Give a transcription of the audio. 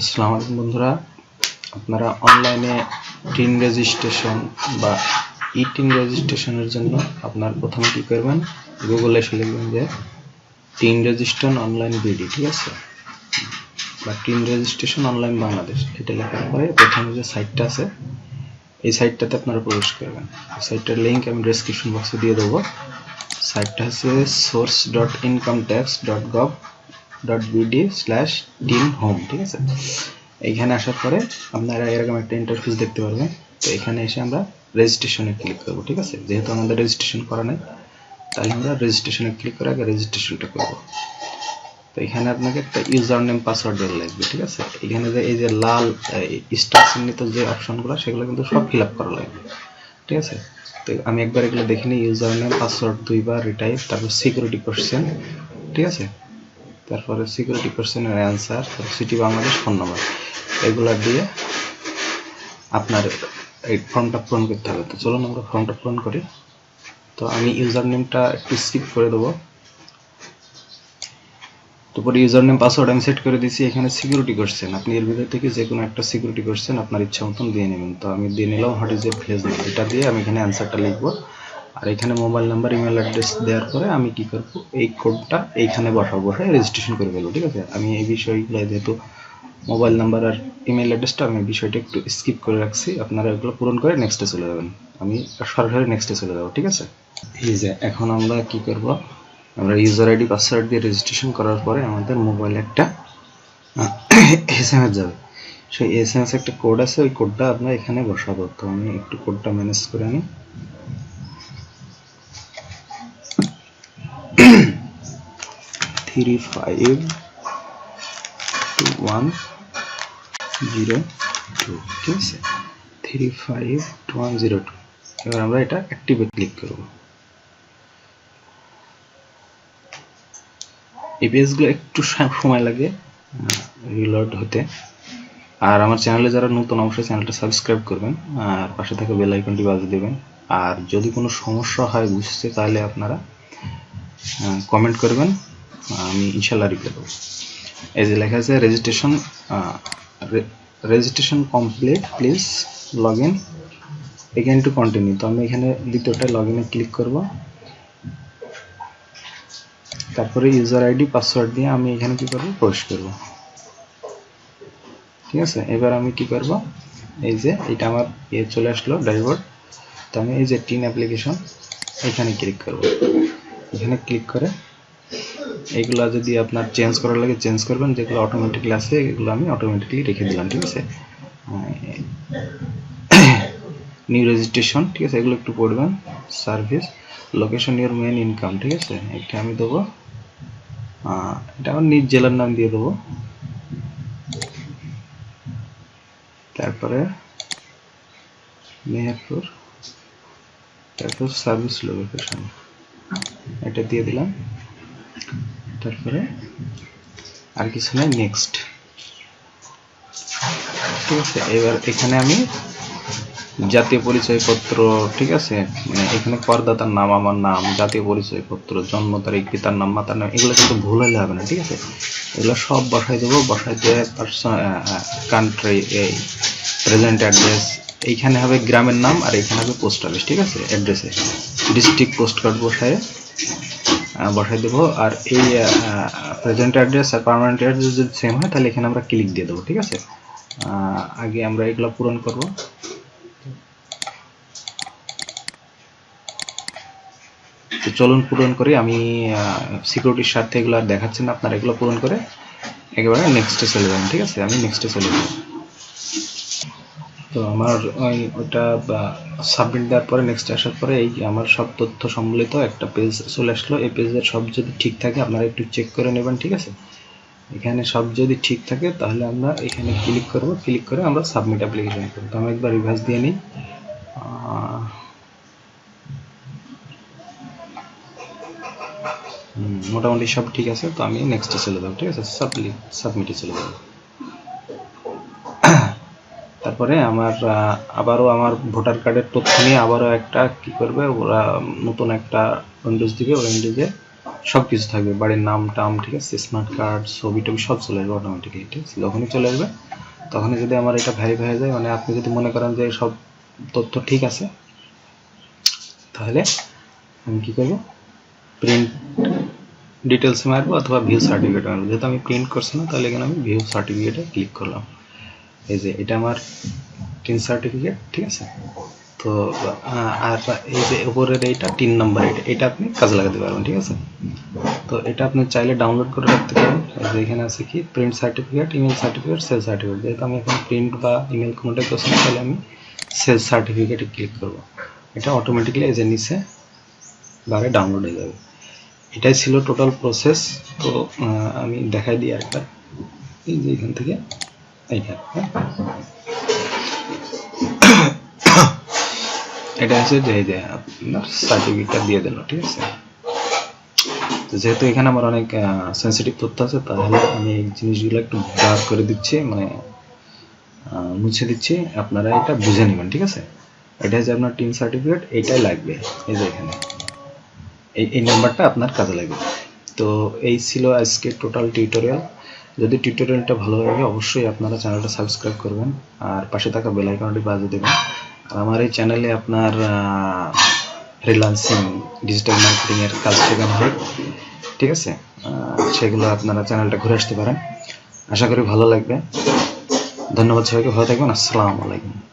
আসসালামু আলাইকুম বন্ধুরা। আপনারা অনলাইনে টিন রেজিস্ট্রেশন বা ই টিন রেজিস্ট্রেশনের জন্য আপনার প্রথমে কি করবেন? গুগলে এসে যে টিন রেজিস্ট্রেশন অনলাইন বিডি ঠিক আছে? বা টিন রেজিস্ট্রেশন অনলাইন বাংলাদেশ এটা লেখার পরে প্রথমে যে সাইটটা আছে, এই সাইটটাতে আপনারা প্রবেশ করবেন। সাইটটার লিঙ্ক আমি ডেসক্রিপশন বক্সে দিয়ে দেবো। সাইটটা হচ্ছে source dot income tax dot gov dot BD slash TIN home ঠিক আছে? এইখানে আসার পরে আপনারা এরকম একটা ইন্টারফেস দেখতে পারবেন। তো এখানে এসে আমরা রেজিস্ট্রেশনে ক্লিক করব, ঠিক আছে? যেহেতু আমাদের রেজিস্ট্রেশন করা নাই, তাহলে আমরা রেজিস্ট্রেশনে ক্লিক করে আগে রেজিস্ট্রেশনটা করব। তো এখানে আপনাকে একটা ইউজার নেম পাসওয়ার্ড দেওয়া লাগবে, ঠিক আছে? এখানে যে এই যে লাল স্টার চিহ্নিত যে অপশনগুলো, সেগুলো কিন্তু সব ফিল আপ করা লাগবে, ঠিক আছে? তো আমি একবার এগুলো দেখে নিই ইউজার নেম পাসওয়ার্ড দুইবার রিটাইপ তারপর সিকিউরিটি কোশ্চেন ঠিক আছে? তারপরে সিকিউরিটি কোশ্চেনের answer city Bangladesh phone number এগুলা দিয়ে আপনার এই ফর্মটা পূরণ করতে হবে। তো চলুন আমরা ফর্মটা পূরণ করি। তো আমি ইউজার নেমটা একটু স্কিপ করে দেবো। তারপরে ইউজার নেম পাসওয়ার্ড আমি সেট করে দিয়েছি। এখানে সিকিউরিটি কোশ্চেন আপনি এর ভিতর থেকে যে কোনো একটা সিকিউরিটি কোশ্চেন আপনার ইচ্ছা মতন দিয়ে নেবেন। তো আমি দিয়ে নিলাম হোয়াট ইজ এ ফেস এটা দিয়ে আমি এখানে অ্যান্সারটা লিখব। আর এখানে মোবাইল নাম্বার ইমেল অ্যাড্রেস দেওয়ার পরে আমি কি করব? এই কোডটা এইখানে বসাবো, বসে রেজিস্ট্রেশন করে ফেলব, ঠিক আছে? আমি এই বিষয়গুলো যেহেতু মোবাইল নাম্বার আর ইমেল অ্যাড্রেসটা আমি বিষয়টা একটু স্কিপ করে রাখছি। আপনারা এগুলো পূরণ করে নেক্সটে চলে যাবেন। আমি সরাসরি নেক্সটে চলে যাব, ঠিক আছে? এই যে, এখন আমরা কি করব? আমরা ইউজার আইডি পাসওয়ার্ড দিয়ে রেজিস্ট্রেশন করার পরে আমাদের মোবাইলে একটা এস এম এস যাবে। সেই এস এম এস একটা কোড আছে, ওই কোডটা আমরা এখানে বসাবো। তো আমি একটু কোডটা ম্যানেজ করে নিই three five two one zero two ঠিক আছে? Three five two one zero two এবার আমরা এটা অ্যাক্টিভে ক্লিক করব। এই পেজগুলো একটু সময় লাগে রিলোড হতে। আর আমার চ্যানেলে যারা নতুন, অবশ্যই চ্যানেলটা সাবস্ক্রাইব করবেন, আর পাশে থাকা বেল আইকনটি বাজিয়ে দেবেন। আর যদি কোনো সমস্যা হয় বুঝতে, তাহলে আপনারা কমেন্ট করবেন। আমি ইনশাল্লাহ রিপ্লাই দেবো এই যে লেখা আছে registration registration complete please log in এখানে টু কন্টিনিউ তো আমি এখানে দ্বিতীয়টা লগ ইনে ক্লিক করব। তারপরে ইউজার আইডি পাসওয়ার্ড দিয়ে আমি এখানে কি করব? প্রবেশ করব। ঠিক আছে? এবার আমি কি করব? এই যে এটা আমার এ চলে আসলো ড্রাইভার তো আমি এই যে টিন অ্যাপ্লিকেশন এখানে ক্লিক করব। এখানে ক্লিক করে এইগুলা যদি আপনার চেঞ্জ করার লাগে চেঞ্জ করবেন, যেগুলো অটোমেটিকলি আছে, এগুলো আমি অটোমেটিকলি রেখে দিলাম, ঠিক আছে? নিউ রেজিস্ট্রেশন ঠিক আছে? এগুলো একটু পড়বেন service location your main income ঠিক আছে? এটা আমি দেবো এটা আমার নিজ জেলার নাম দিয়ে দেবো। তারপরে মেহেরপুর, তারপর সার্ভিস লোকেশন এটা দিয়ে দিলাম। তারপরে আর কিছু নাই নেক্সট ঠিক আছে, এবার এখানে আমি জাতীয় পরিচয়পত্র, ঠিক আছে? মানে এখানে করদাতার নাম, আমার নাম, জাতীয় পরিচয়পত্র, জন্ম তারিখ, পিতার নাম, মাতার নাম, এগুলো কিন্তু ভুল হলে হবে না, ঠিক আছে? এগুলো সব বসাই দেবো, বসাই দিয়ে কান্ট্রি এই প্রেজেন্ট অ্যাড্রেস এইখানে হবে গ্রামের নাম আর এখানে হবে পোস্ট অফিস ঠিক আছে? অ্যাড্রেসে ডিস্ট্রিক্ট পোস্ট কার্ড বসায় বসাই দেবো। আর এই প্রেজেন্ট অ্যাড্রেস আর পার্মানেন্ট অ্যাড্রেস যদি সেম হয়, তাহলে এখানে আমরা ক্লিক দিয়ে দেবো, ঠিক আছে? আগে আমরা এগুলো পূরণ করব। তো চলুন পূরণ করি। আমি সিকিউরিটির স্বার্থে এগুলো আর দেখাচ্ছি না, আপনারা এগুলো পূরণ করে একেবারে নেক্সটে চলে যাবেন, ঠিক আছে? আমি নেক্সটে চলে যাব। তো আমার ওই ওটা সাবমিট দেওয়ার পরে নেক্সট আসার পরে এই আমার সব তথ্য সম্বলিত একটা পেজ চলে আসলো। এই পেজের সব যদি ঠিক থাকে, আপনারা একটু চেক করে নেবেন, ঠিক আছে? এখানে সব যদি ঠিক থাকে, তাহলে আমরা এখানে ক্লিক করব। ক্লিক করে আমরা সাবমিট অ্যাপ্লিকেশন করব। তো আমি একবার রিভার্স দিয়ে নিই। মোটামুটি সব ঠিক আছে। তো আমি নেক্সটে চলে যাব, ঠিক আছে? সাবমিট সাবমিটে চলে যাব। তারপরে আমার আবারও আমার ভোটার কার্ডের তথ্য নিয়ে আবারও একটা কি করবে, ওরা নতুন একটা উইন্ডোজ ওই উইন্ডোজে সব কিছু থাকবে। বাড়ির নাম টাম, ঠিক আছে, স্মার্ট কার্ড, ছবি টবি সব চলে আসবে অটোমেটিক্যালি ঠিক আছে, যখনই চলে আসবে, তখনই যদি আমার এটা ভেরিফাই হয়ে যায় মানে আপনি যদি মনে করেন যে সব তথ্য ঠিক আছে, তাহলে আমি কি করব? প্রিন্ট ডিটেলস মারবো অথবা ভিউ সার্টিফিকেট মারবো। যেহেতু আমি প্রিন্ট করছি না, তাহলে এখানে আমি ভিউ সার্টিফিকেটে ক্লিক করলাম। এই যে এটা আমার টিন সার্টিফিকেট ঠিক আছে? তো আর এই যে উপরের এইটা তিন নাম্বার এটা এটা আপনি কাজে লাগাতে পারবেন, ঠিক আছে? তো এটা আপনি চাইলে ডাউনলোড করে রাখতে পারেন। যে এখানে আছে কি? Print certificate email certificate sell certificate যেহেতু আমি এখন প্রিন্ট বা ইমেল কোনোটাই করছি তাহলে আমি সেল সার্টিফিকেটে ক্লিক করব। এটা অটোমেটিক্যালি এই যে নিচে বারে ডাউনলোড হয়ে যাবে। এটাই ছিল টোটাল প্রসেস তো আমি দেখাই দিই আরেকবার। এই যে এখান থেকে এটা হচ্ছে যে আপনার সার্টিফিকেট দিয়ে দিল, ঠিক আছে? তো যেহেতু এখানে আমার অনেক সেন্সিটিভ তথ্য আছে, তাহলে আমি এই জিনিসগুলো একটু ব্লার করে দিচ্ছি মানে মুছে দিচ্ছি। আপনারা এটা বুঝে নেবেন, ঠিক আছে? এটা হচ্ছে আপনার টিম সার্টিফিকেট এইটাই লাগবে, এই যে এখানে। এই এই নাম্বারটা আপনার কাজে লাগবে। তো এই ছিল আজকে টোটাল টিউটোরিয়াল যদি টিউটোরিয়ালটা ভালো লাগে, অবশ্যই আপনারা চ্যানেলটা সাবস্ক্রাইব করবেন, আর পাশে থাকা বেল আইকনটি বাজিয়ে দেবেন। আর আমার এই চ্যানেলে আপনার ফ্রিল্যান্সিং ডিজিটাল মার্কেটিং এর কাজ শেখানো হয়। ঠিক আছে? সেগুলো আপনারা চ্যানেলটা ঘুরে আসতে পারেন। আশা করি ভালো লাগবে। ধন্যবাদ সবাইকে, ভালো থাকবেন। আসসালামু আলাইকুম।